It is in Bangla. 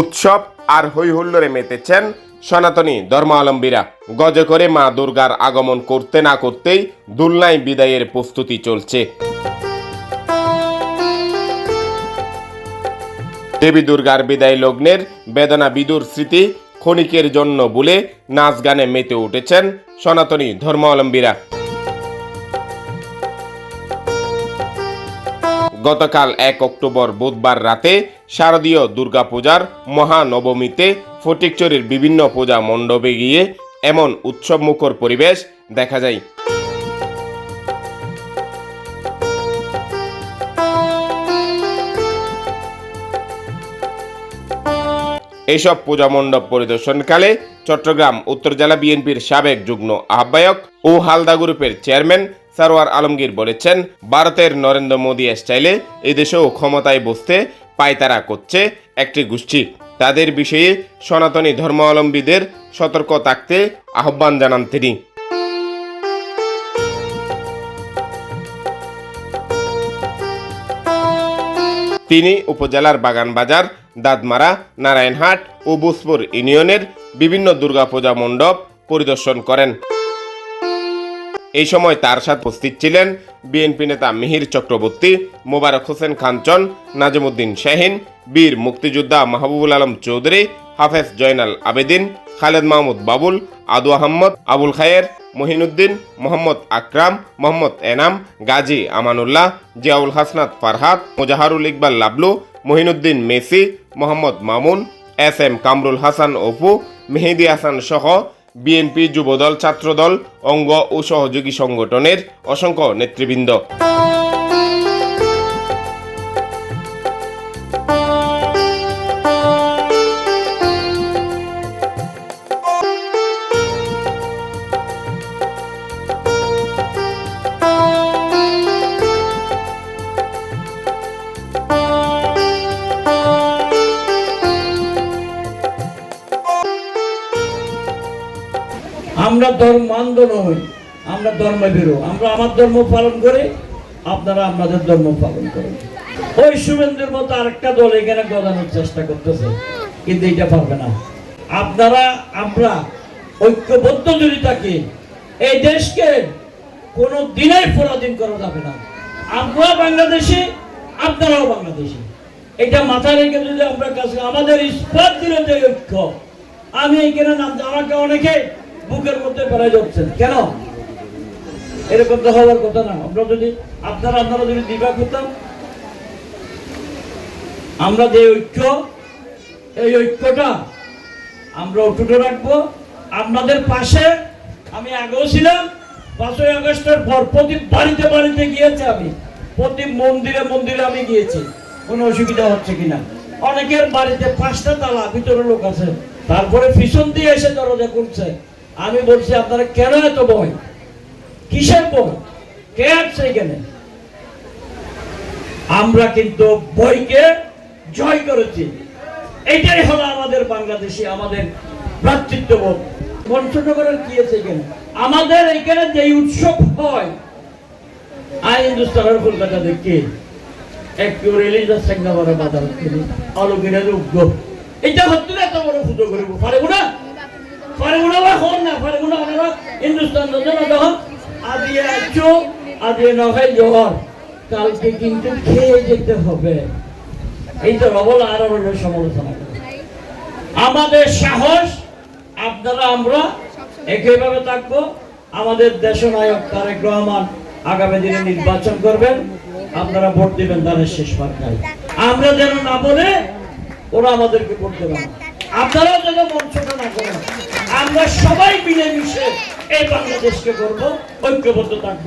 উৎসব আর হৈ হুল্লোড়ে মেতেছেন সনাতনী ধর্মাবলম্বীরা গজ করে মা দুর্গার আগমন করতে না করতেই দুলনায় বিদায়ের প্রস্তুতি চলছে। দেবী দুর্গার বিদায় লগ্নের বেদনা বিদুর স্মৃতি ক্ষণিকের জন্য বলে নাচ গানে মেতে উঠেছেন সনাতনী ধর্মাবলম্বীরা গতকাল এক অক্টোবর বুধবার রাতে শারদীয় দুর্গাপূজার মহানবমীতে ফটিকচুরির বিভিন্ন পূজা মণ্ডপে গিয়ে এমন উৎসবমুখর পরিবেশ দেখা যায়। এইসব পূজা মণ্ডপ পরিদর্শনকালে চট্টগ্রাম উত্তর জেলা বিএনপির সাবেক যুগ্ম আহ্বায়ক ও হালদা গ্রুপের চেয়ারম্যান সারোয়ার আলমগীর বলেছেন, ভারতের নরেন্দ্র মোদী স্টাইলে এদেশেও ক্ষমতায় বসতে পায়তারা করছে একটি গোষ্ঠী। তাদের বিষয়ে সনাতনী ধর্মাবলম্বীদের সতর্ক থাকতে আহ্বান জানান তিনি। তিনি উপজেলার বাগানবাজার দাদমারা নারায়ণহাট ও বুসপুর ইউনিয়নের বিভিন্ন দুর্গাপূজা মণ্ডপ পরিদর্শন করেন। এই সময় তার সাথে উপস্থিত ছিলেন বিএনপি নেতা মিহির চক্রবর্তী, মোবারক হোসেন খানচন, নাজিমুদ্দিন শাহিন, বীর মুক্তিযোদ্ধা মাহবুবুল আলম চৌধুরী, হাফেজ Joynal Abedin, Khaled Mahmud Babul, Adu Ahmed, Abul Khayer, Mohiuddin, Mohammad Akram, Mohammad Enam, Gazi Amanullah, Ziaul Hasnat Farhad Mozaharul Iqbal Lablu, Mohiuddin Messi, Mohammad Mamun, S M Kamrul Hasan Apu, Mehedi Hasan সহ বিএনপি যুবদল ছাত্রদল অঙ্গ ও সহযোগী সংগঠনের অসংখ্য নেতৃবৃন্দ। আমরা ধর্মান্ধ নই আমরা ধর্মভীরু আমরা আমার ধর্ম পালন করে, আপনারা আপনাদের ধর্ম পালন করেন। ওই শুভেন্দুর মতো আরেকটা দল এখানে গদানোর চেষ্টা করতেছে, কিন্তু এটা পারবে না। আপনারা, আমরা ঐক্যবদ্ধ যদি থাকি, এই দেশকে কোনো দিনের পরাধীন করা যাবে না। আমরা বাংলাদেশি, আপনারাও বাংলাদেশি। এটা মাথায় রেখে যদি আমরা কাছে আমাদের ইস্পাত যে ঐক্য। আমি এখানে নাম আমাকে অনেকে বুকের মধ্যে বেড়াই যাচ্ছেন। কেন? এরকম তো হওয়ার কথা না। আমরা যদি আপনারা আপনারা যদি দিবা করতাম আমরা যে ঐক্য, এই ঐক্যটা আমরা অটুটে রাখব। আপনাদের পাশে আমি আগেও ছিলাম। পাঁচই আগস্টের পর প্রতি বাড়িতে বাড়িতে গিয়েছে আমি। প্রতি মন্দিরে মন্দিরে আমি গিয়েছি। কোনো অসুবিধা হচ্ছে কিনা? অনেকের বাড়িতে পাঁচটা তালা, ভিতরে লোক আছে। তারপরে পিছন দিয়ে এসে দরজা করছে আমি বলছি, আপনারা কেন এত ভয় কিসের ভয় কে আছে এখানে? আমরা কিন্তু বইকে জয় করেছি। এটাই হলো আমাদের বাংলাদেশি, আমাদের ভ্রাতৃত্ববোধ। পঞ্চনগরের কি আছে এখানে? আমাদের এখানে যে উৎসব হয়, আই হিন্দুস্তানের কলকাতা দেখি। একটু বাজার কিনি আলোকিনের এটা হচ্ছে এত বড় না? না হিন্দুস্তান যোজনা যখন? আদিয়ে আছো আদিয়ে নখাই জহর কালকে কিন্তু খেয়ে যেতে হবে। এই তো রবল আর সমালোচনা আমাদের সাহস, আপনারা, আমরা একইভাবে থাকব। আমাদের দেশনায়ক তারেক রহমান আগামী দিনে নির্বাচন করবেন। আপনারা ভোট দিবেন তাদের শেষ মার্কায় আমরা যেন না বলে, ওরা আমাদেরকে ভোট দেবে না। আপনারাও যেন মঞ্চটা না করেন। আমরা সবাই মিলেমিশে এই বাংলাদেশকে করব ঐক্যবদ্ধ থাকব।